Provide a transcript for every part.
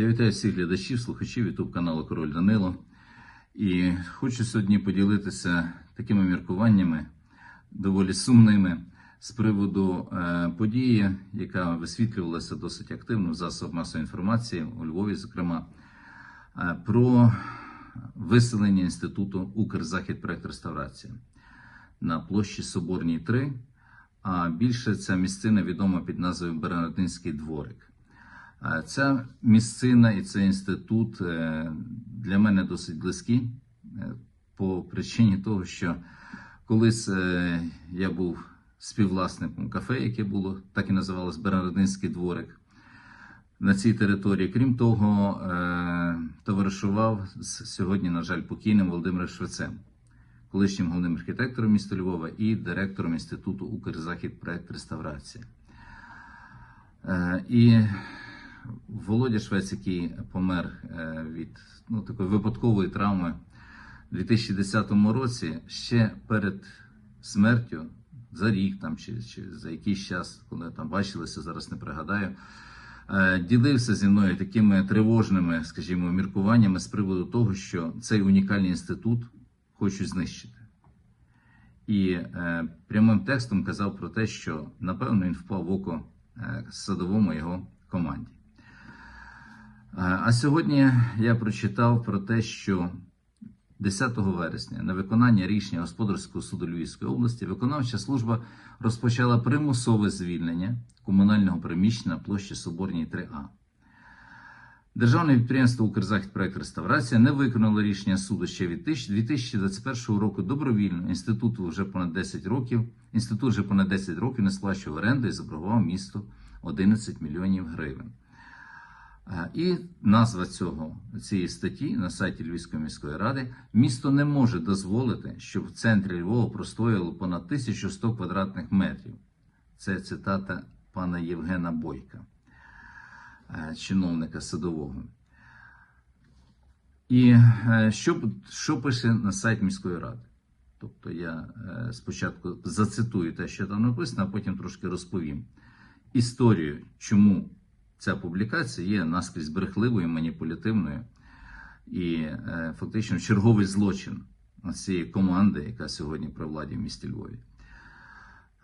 Я вітаю всіх глядачів, слухачів YouTube каналу Король Данило. І хочу сьогодні поділитися такими міркуваннями, доволі сумними, з приводу е, події, яка висвітлювалася досить активно в засобах масової інформації у Львові, зокрема, е, про виселення інституту Укрзахід проект реставрація на площі Соборній 3. А більше ця місцина відома під назвою Бернардинський дворик. Ця місцина і цей інститут е, для мене досить близькі е, по причині того, що колись е, я був співвласником кафе, яке було так і називалось Бернардинський дворик. На цій території, крім того, товаришував з сьогодні, на жаль, покійним Володимиром Швецем, колишнім головним архітектором міста Львова і директором інституту Укрзахід проект реставрація. І Володя Швець, який помер е, від ну, такої випадкової травми у 2010 році, ще перед смертю, за рік там чи, чи за якийсь час, коли там бачилися, зараз не пригадаю, е, ділився зі мною такими тривожними, скажімо, міркуваннями з приводу того, що цей унікальний інститут хочуть знищити. І е, прямим текстом казав про те, що напевно він впав в око е, садовому його команді. А сьогодні я прочитав про те, що 10 вересня на виконання рішення Господарського суду Львівської області виконавча служба розпочала примусове звільнення комунального приміщення площі Соборній 3А. Державне підприємство Укрзахід проект реставрація не виконало рішення суду ще від 2021 року добровільно. Інституту вже понад 10 років. Інститут вже понад 10 років не сплачував оренду і заборгував місту 11 мільйонів гривень. І назва цього цієї статті на сайті Львівської міської ради місто не може дозволити, щоб в центрі Львова простояло понад 1100 квадратних метрів. Це цитата пана Євгена Бойка, чиновника садового. І що, що пише на сайт міської ради? Тобто я спочатку зацитую те, що там написано, а потім трошки розповім історію, чому ця публікація є наскрізь брехливою, маніпулятивною і е, фактично черговий злочин цієї команди, яка сьогодні при владі в місті Львові.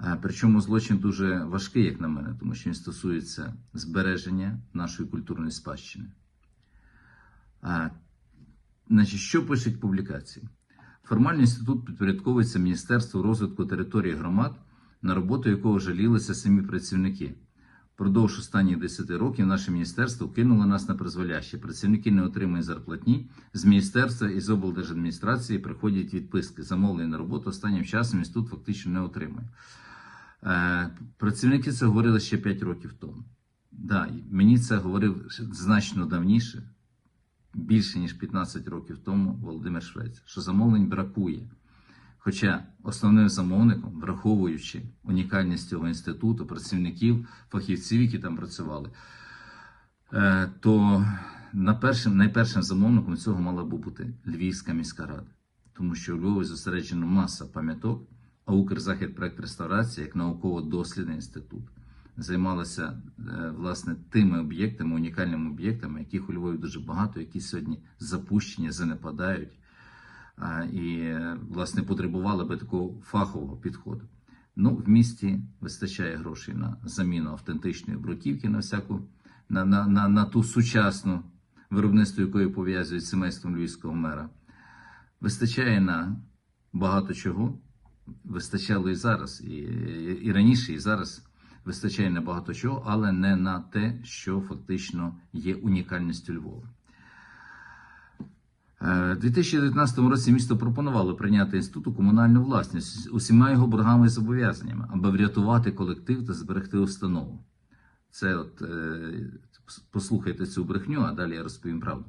Е, причому злочин дуже важкий, як на мене, тому що він стосується збереження нашої культурної спадщини. Е, значить, Що пишуть публікації? Формальний інститут підпорядковується Міністерству розвитку території громад, на роботу якого жалілися самі працівники. Продовж останніх 10 років наше міністерство кинуло нас на призволяще. Працівники не отримують зарплатні. З міністерства і з облдержадміністрації приходять відписки. Замовлення на роботу останнім часом інститут фактично не отримує. Е, працівники це говорили ще 5 років тому. Да, мені це говорив значно давніше, більше ніж 15 років тому Володимир Швець, що замовлень бракує. Хоча основним замовником, враховуючи унікальність цього інституту, працівників, фахівців, які там працювали, е, то на першим, найпершим замовником цього мала б бути Львівська міська рада, тому що у Львові зосереджена маса пам'яток, а Укрзахід проект реставрації як науково-дослідний інститут. Займалася е, власне тими об'єктами, унікальними об'єктами, яких у Львові дуже багато, які сьогодні запущені, занепадають і, власне, потребували би такого фахового підходу. Ну, в місті вистачає грошей на заміну автентичної бруківки на всяку, на, на, на, на ту сучасну виробництво, якою пов'язують з сімейством львівського мера. Вистачає на багато чого. Вистачало і зараз, і, і раніше, і зараз вистачає на багато чого, але не на те, що фактично є унікальністю Львова. Е, У 2019 році місто пропонувало прийняти інститут у комунальну власність усіма його боргами і зобов'язаннями, аби врятувати колектив та зберегти установу. Це от е, послухайте цю брехню, а далі я розповім правду.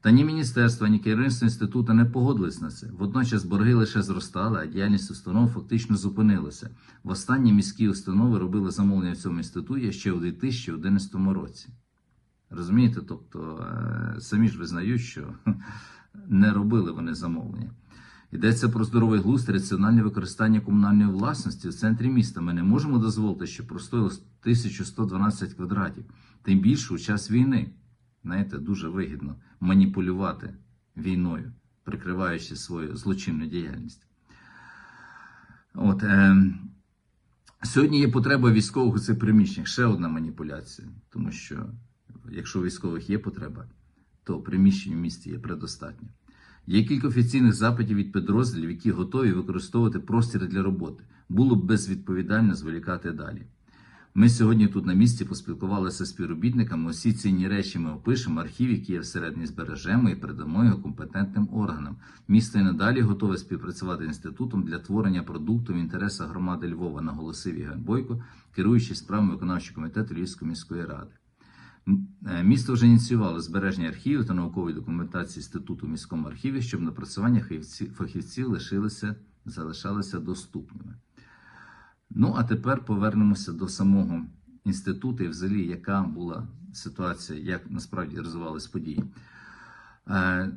Та ні міністерство, ні керівництво інституту не погодились на це. Водночас борги лише зростали, а діяльність установ фактично зупинилася. В останні міські установи робили замовлення в цьому інституті ще у 2011 році. Розумієте? Тобто е, самі ж визнають, що не робили вони замовлення. Йдеться про здоровий глузд, раціональне використання комунальної власності в центрі міста. Ми не можемо дозволити, щоб простоїло 1112 квадратів, тим більше у час війни. Знаєте, дуже вигідно маніпулювати війною, прикриваючи свою злочинну діяльність. От, е, сьогодні є потреба військових у цих приміщеннях. Ще одна маніпуляція, тому що якщо у військових є потреба, то приміщень у місті є предостатньо. Є кілька офіційних запитів від підрозділів, які готові використовувати простір для роботи. Було б безвідповідально зволікати далі. Ми сьогодні тут на місці поспілкувалися з співробітниками. Усі цінні речі ми опишемо, архів, який є всередині збережемо і передамо його компетентним органам. Місто і надалі готове співпрацювати з інститутом для творення продукту в інтересах громади Львова, наголосив Євген Бойко, керуючий справами виконавчого комітету Львівської міської ради. Е, Місто вже ініціювало збереження архівів та наукової документації інституту в міському архіві, щоб напрацювання фахівці- фахівців лишилися, залишалися доступними. Ну, а тепер повернемося до самого інституту і взагалі, яка була ситуація, як насправді розвивались події. Е,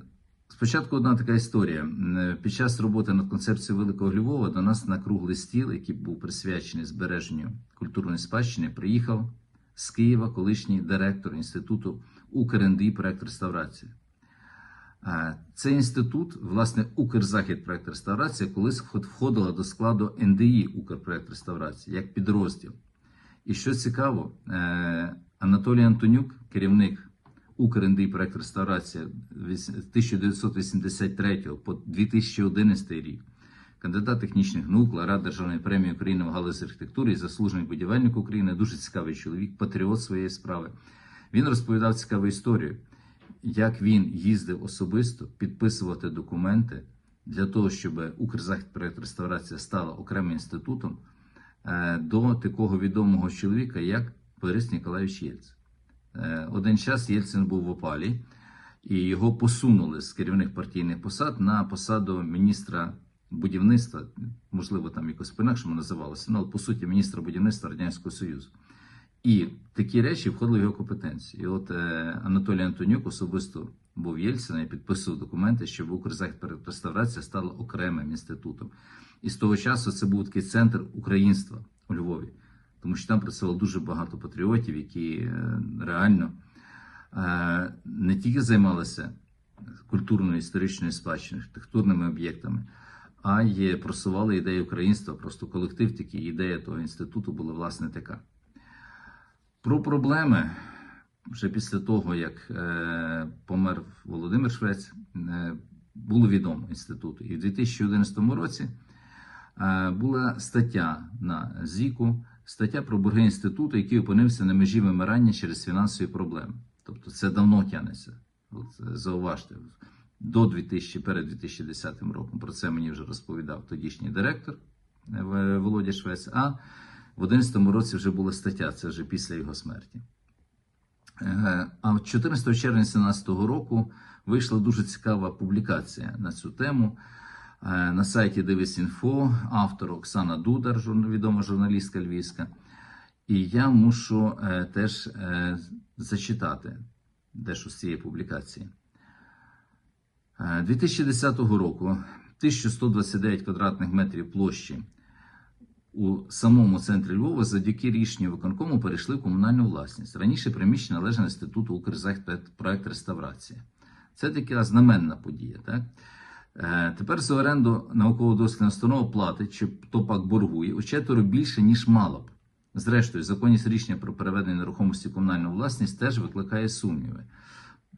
Спочатку одна така історія. Е, Під час роботи над концепцією Великого Львова до нас на круглий стіл, який був присвячений збереженню культурної спадщини, приїхав з Києва колишній директор інституту УКРНДІ проект реставрації. Е, Цей інститут, власне, Укрзахід проект реставрації, колись входила до складу НДІ Укрпроект реставрації як підрозділ. І що цікаво, е, Анатолій Антонюк, керівник УКРНДІ проект з 1983 по 2011 рік, кандидат технічних наук, лауреат Державної премії України в галузі архітектури і заслужений будівельник України, дуже цікавий чоловік, патріот своєї справи. Він розповідав цікаву історію, як він їздив особисто підписувати документи для того, щоб Укрзахід проект реставрація стала окремим інститутом е, до такого відомого чоловіка, як Борис Ніколаєвич Єльцин. Е, Один час Єльцин був в опалі, і його посунули з керівних партійних посад на посаду міністра будівництва, можливо, там якось по-інакшому називалося, ну, але по суті, міністра будівництва Радянського Союзу. І такі речі входили в його компетенцію. І от е, Анатолій Антонюк особисто був Єльцина і підписував документи, щоб Укрзахід реставрація стала окремим інститутом. І з того часу це був такий центр українства у Львові, тому що там працювало дуже багато патріотів, які е, реально е, не тільки займалися культурною історичною спадщиною, архітектурними об'єктами, а й просували ідею українства. Просто колектив такий, ідея того інституту була власне така. Про проблеми вже після того, як е, помер Володимир Швець, е, було відомо інституту. І в 2011 році е, була стаття на ЗІКу, стаття про борги інституту, який опинився на межі вимирання через фінансові проблеми. Тобто це давно тягнеться. От, е, зауважте, до 2000, перед 2010 роком. Про це мені вже розповідав тодішній директор е, Володя Швець. А в 2011 році вже була стаття, це вже після його смерті. Е, А 14 червня 2017 року вийшла дуже цікава публікація на цю тему е, на сайті Дивись.Інфо, автор Оксана Дудар, відома журналістка львівська. І я мушу е, теж е, зачитати дещо з цієї публікації. Е, 2010 року 1129 квадратних метрів площі у самому центрі Львова завдяки рішенню виконкому перейшли в комунальну власність. Раніше приміщення належало інституту Укрзахід проект реставрація. Це така знаменна подія. Так? Е, Тепер за оренду науково-дослідна установа платить, чи то пак боргує у четверо більше, ніж мало б. Зрештою, законність рішення про переведення нерухомості комунальну власність теж викликає сумніви.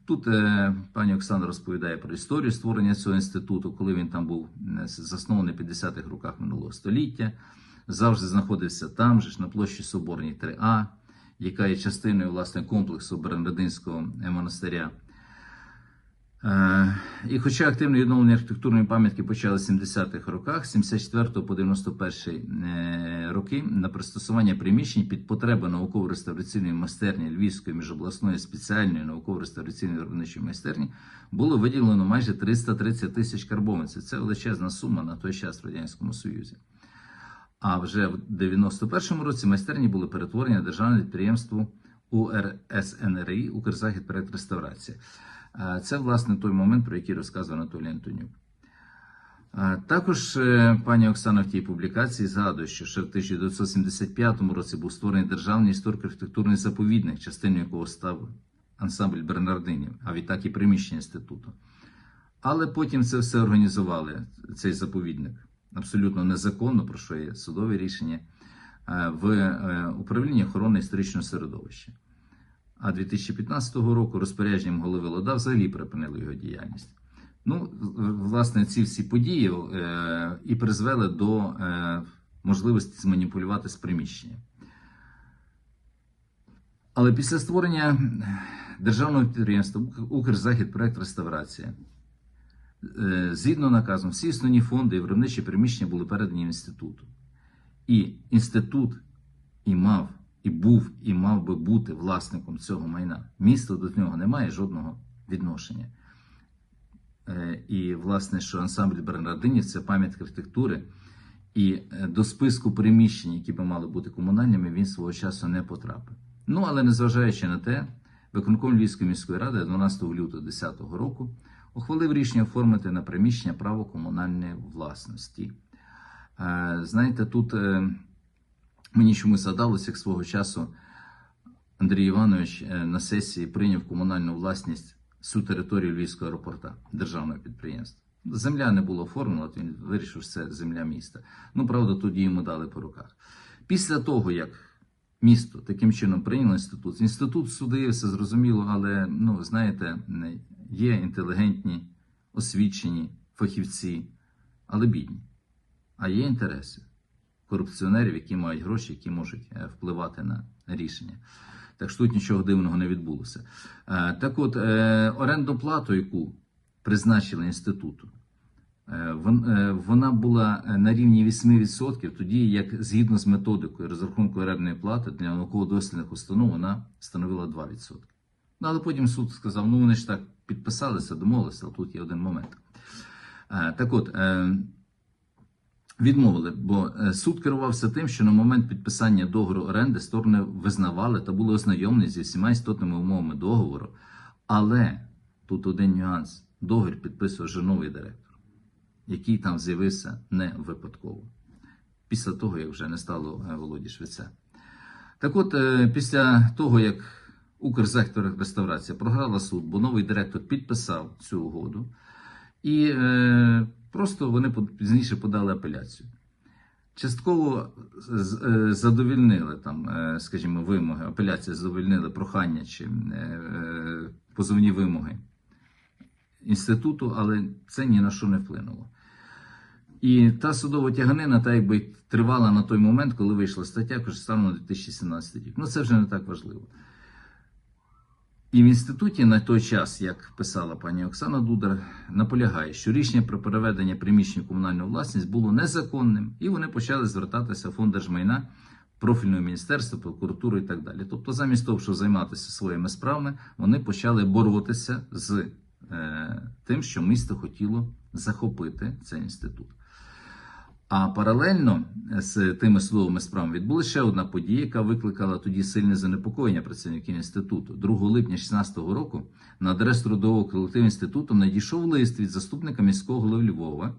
Тут е, пані Оксана розповідає про історію створення цього інституту, коли він там був е, заснований в 50-х роках минулого століття. Завжди знаходився там же ж на площі Соборній 3А, яка є частиною власне комплексу Бернардинського монастиря. Е, І хоча активне відновлення архітектурної пам'ятки почали в 70-х роках, з 74 по 91 е, роки на пристосування приміщень під потреби науково-реставраційної майстерні Львівської міжобласної спеціальної науково-реставраційної виробничої майстерні було виділено майже 330 тисяч карбованців. Це величезна сума на той час в Радянському Союзі. А вже в 91-му році майстерні були перетворені на державне підприємство УРСНРІ Укрзахід проект реставрація. Це, власне, той момент, про який розказував Анатолій Антонюк. Також е, пані Оксана в тій публікації згадує, що ще в 1975 році був створений державний історико-архітектурний заповідник, частиною якого став ансамбль Бернардинів, а відтак і приміщення інституту. Але потім це все організували, цей заповідник, абсолютно незаконно, про що є судове рішення, е, в е, управлінні охорони історичного середовища. А 2015 року розпорядженням голови Лода взагалі припинили його діяльність. Ну, власне, ці всі події е, і призвели до е, можливості зманіпулювати з приміщенням. Але після створення державного підприємства Укрзахід проект реставрація. Е, Згідно наказом, всі основні фонди і виробничі приміщення були передані інституту. І інститут і мав, і був, і мав би бути власником цього майна. Місто до нього не має жодного відношення. Е, І, власне, що ансамбль Бернардинів це пам'ятка архітектури. І е, до списку приміщень, які би мали бути комунальними, він свого часу не потрапив. Ну, але незважаючи на те, виконком Львівської міської ради 12 лютого 2010 року ухвалив рішення оформити на приміщення право комунальної власності. Е, Знаєте, тут мені чомусь згадалося, як свого часу Андрій Іванович е, на сесії прийняв комунальну власність всю територію Львівського аеропорта, державного підприємства. Земля не було оформлена, він вирішив, що це земля міста. Ну, правда, тоді йому дали по руках. Після того, як місто таким чином прийняло інститут, інститут судився, зрозуміло, але, ну, знаєте, є інтелігентні, освічені фахівці, але бідні. А є інтереси корупціонерів, які мають гроші, які можуть е, впливати на рішення. Так що тут нічого дивного не відбулося. Е, Так от, е, орендну плату, яку призначили інституту, вон- вона була на рівні 8%, тоді як згідно з методикою розрахунку орендної плати для науково-дослідних установ вона становила 2%. Ну, але потім суд сказав: ну вони ж так підписалися, домовилися, але тут є один момент. Так от, відмовили, бо е, суд керувався тим, що на момент підписання договору оренди сторони визнавали та були ознайомлені зі всіма істотними умовами договору. Але тут один нюанс: договір підписував вже новий директор, який там з'явився не випадково. Після того, як вже не стало е, Володі Швеця. Так от, е, після того, як Укрзектор реставрація програла суд, бо новий директор підписав цю угоду, і просто вони пізніше подали апеляцію. Частково е, задовільнили там, е, скажімо, вимоги, апеляція задовільнили прохання чи е, позовні вимоги інституту, але це ні на що не вплинуло. І та судова тяганина, та якби тривала на той момент, коли вийшла стаття, станом на 2017 рік. Ну це вже не так важливо. І в інституті на той час, як писала пані Оксана Дудар, наполягає, що рішення про переведення приміщень в комунальну власність було незаконним, і вони почали звертатися в фонд держмайна, профільного міністерства, прокуратури і так далі. Тобто, замість того, щоб займатися своїми справами, вони почали боротися з е, тим, що місто хотіло захопити цей інститут. А паралельно з тими судовими справами відбулася ще одна подія, яка викликала тоді сильне занепокоєння працівників інституту. 2 липня 2016 року на адресу трудового колективу інституту надійшов лист від заступника міського голови Львова,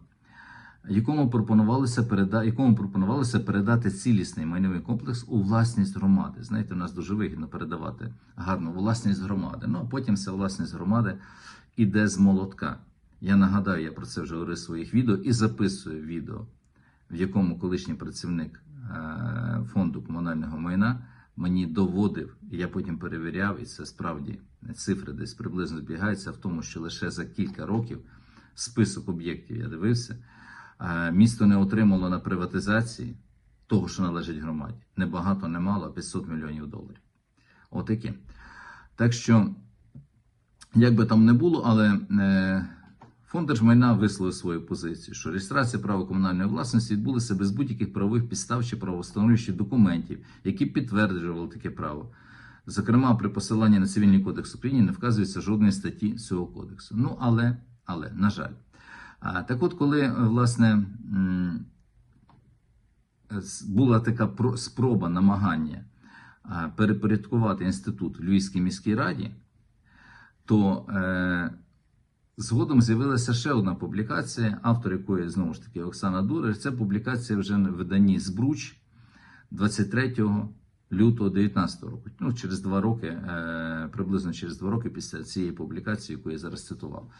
якому пропонувалося переда... якому пропонувалося передати цілісний майновий комплекс у власність громади. Знаєте, у нас дуже вигідно передавати гарно власність громади. Ну а потім ця власність громади іде з молотка. Я нагадаю, я про це вже говорив в своїх відео і записую відео в якому колишній працівник е, фонду комунального майна мені доводив, і я потім перевіряв, і це справді цифри десь приблизно збігаються в тому, що лише за кілька років список об'єктів я дивився, е, місто не отримало на приватизації того, що належить громаді. Не багато, не мало, 500 мільйонів доларів. Отаке. Так що, як би там не було, але. Фонд держмайна висловив свою позицію, що реєстрація права комунальної власності відбулася без будь-яких правових підстав чи правовстановлюючих документів, які підтверджували таке право. Зокрема, при посиланні на цивільний кодекс України не вказується жодної статті цього кодексу. Ну, але, але, на жаль. Так от, коли, власне, була така спроба намагання перепорядкувати інститут в Львівській міській раді, то е, Згодом з'явилася ще одна публікація, автор якої знову ж таки Оксана Дурер. Це публікація вже в виданні Збруч 23 лютого 2019 року. Ну, через два роки, е, приблизно через два роки після цієї публікації, яку я зараз цитував.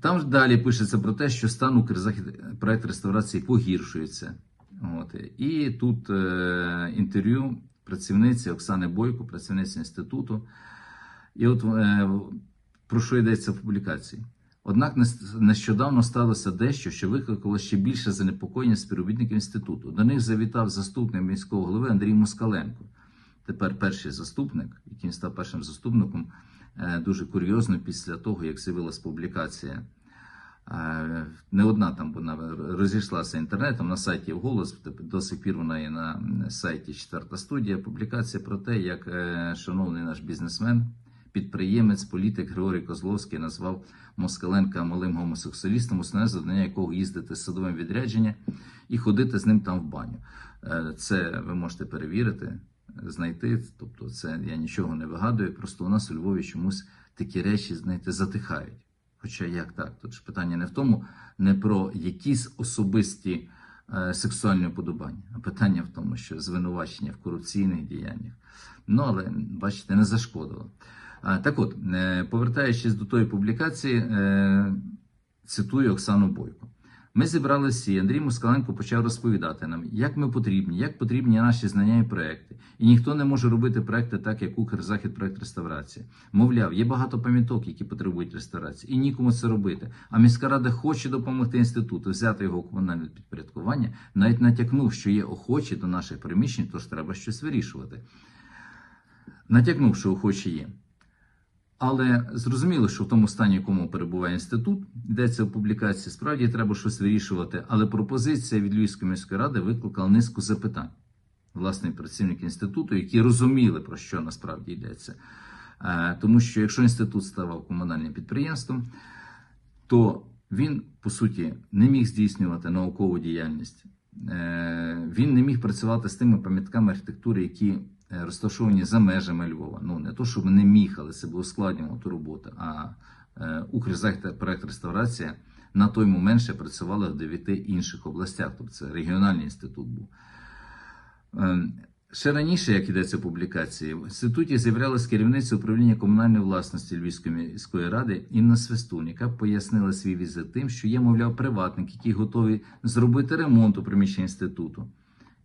Там далі пишеться про те, що стан Укрзахід проект реставрації погіршується. От. І тут е, інтерв'ю працівниці Оксани Бойко, працівниці інституту. І от е, про що йдеться в публікації. Однак нещодавно сталося дещо, що викликало ще більше занепокоєння співробітників інституту. До них завітав заступник міського голови Андрій Москаленко. Тепер перший заступник, який став першим заступником, е, дуже курйозно після того, як з'явилась публікація. Е, Не одна там вона розійшлася інтернетом на сайті «Голос», до сих пір вона є на сайті Четверта студія. Публікація про те, як е, шановний наш бізнесмен, підприємець, політик Григорій Козловський назвав Москаленка малим гомосексуалістом, основне завдання якого їздити з садовим відрядження і ходити з ним там в баню. Е, Це ви можете перевірити, знайти. Тобто, це я нічого не вигадую. Просто у нас у Львові чомусь такі речі, знаєте, затихають. Хоча як так? Тут ж питання не в тому, не про якісь особисті е, сексуальні вподобання, а питання в тому, що звинувачення в корупційних діяннях. Ну, але бачите, не зашкодило. Так от, е, повертаючись до тої публікації, е, цитую Оксану Бойко. Ми зібралися, і Андрій Москаленко почав розповідати нам, як ми потрібні, як потрібні наші знання і проекти. І ніхто не може робити проекти так, як Укрзахід проект реставрації. Мовляв, є багато пам'яток, які потребують реставрації, і нікому це робити. А міська рада хоче допомогти інституту, взяти його комунальне підпорядкування, навіть натякнув, що є охочі до наших приміщень, тож треба щось вирішувати. Натякнув, що охочі є. Але зрозуміло, що в тому стані, в якому перебуває інститут, йдеться в публікації, справді треба щось вирішувати. Але пропозиція від Львівської міської ради викликала низку запитань. Власне, працівники інституту, які розуміли, про що насправді йдеться. Е, Тому що якщо інститут ставав комунальним підприємством, то він, по суті, не міг здійснювати наукову діяльність. Е, Він не міг працювати з тими пам'ятками архітектури, які розташовані за межами Львова. Ну не то, щоб не міг, але це би ускладнювало ту роботу. А е, проект реставрація на той момент ще працювала в дев'яти інших областях, тобто це регіональний інститут був. Е, Ще раніше, як йдеться публікації, в інституті з'являлась керівниця управління комунальної власності Львівської міської ради Інна Свистун, яка пояснила свій візит тим, що є, мовляв, приватник, який готовий зробити ремонт у приміщенні інституту.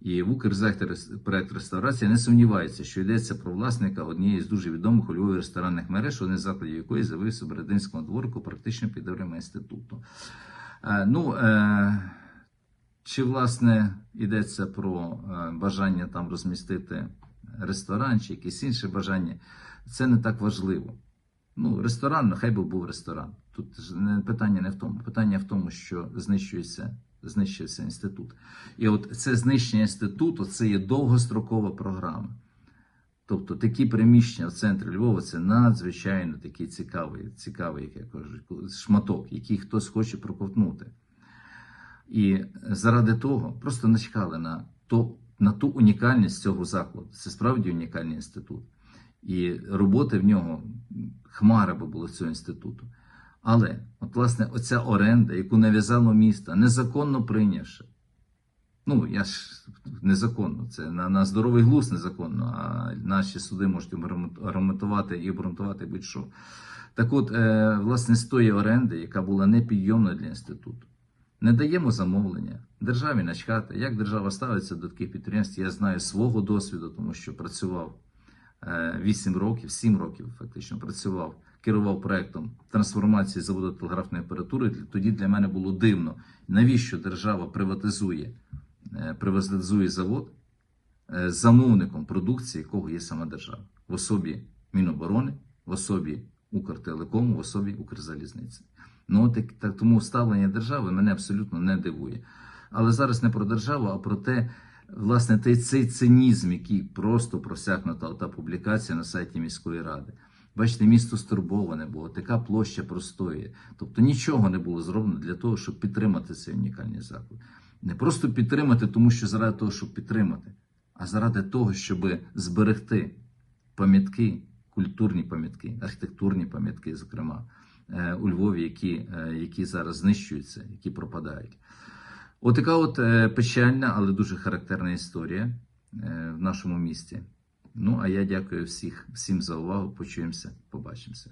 І в Укрзахід проект реставрації не сумнівається, що йдеться про власника однієї з дуже відомих у Львові ресторанних мереж, один з закладів якої з'явився в Берединському дворику, практично під дверима інституту. Е, ну, е, чи власне йдеться про е, бажання там розмістити ресторан чи якесь інше бажання, це не так важливо. Ну, ресторан, нехай би був ресторан. Тут питання не в тому. Питання в тому, що знищується, знищується інститут. І от це знищення інституту це є довгострокова програма. Тобто такі приміщення в центрі Львова це надзвичайно такий цікавий, цікавий, як я кажу, шматок, який хтось хоче проковтнути. І заради того просто начекали на, то, на ту унікальність цього закладу. Це справді унікальний інститут. І роботи в нього хмара би було цього інституту. Але, от, власне, оця оренда, яку нав'язало місто, незаконно прийнявши. Ну, я ж незаконно, це на, на здоровий глузд незаконно, а наші суди можуть аргументувати і обґрунтувати будь-що. Так от, е, власне, з тої оренди, яка була непідйомною для інституту, не даємо замовлення. Державі начхати. Як держава ставиться до таких підприємств, я знаю свого досвіду, тому що працював е, 8 років, 7 років фактично працював, керував проектом трансформації заводу телеграфної апаратури. Тоді для мене було дивно, навіщо держава приватизує, е, приватизує завод е, замовником продукції, якого є сама держава, в особі Міноборони, в особі Укртелекому, в особі Укрзалізниці. Ну, так, так, тому ставлення держави мене абсолютно не дивує. Але зараз не про державу, а про те, власне, той, цей цинізм, який просто просякнута та публікація на сайті міської ради. Бачите, місто стурбоване було, така площа простоює. Тобто нічого не було зроблено для того, щоб підтримати цей унікальний заклад. Не просто підтримати, тому що заради того, щоб підтримати, а заради того, щоб зберегти пам'ятки, культурні пам'ятки, архітектурні пам'ятки, зокрема е, у Львові, які, е, які зараз знищуються, які пропадають. Отака от е, печальна, але дуже характерна історія. в нашому місті. Ну, а я дякую всіх, всім за увагу. Почуємося, побачимося.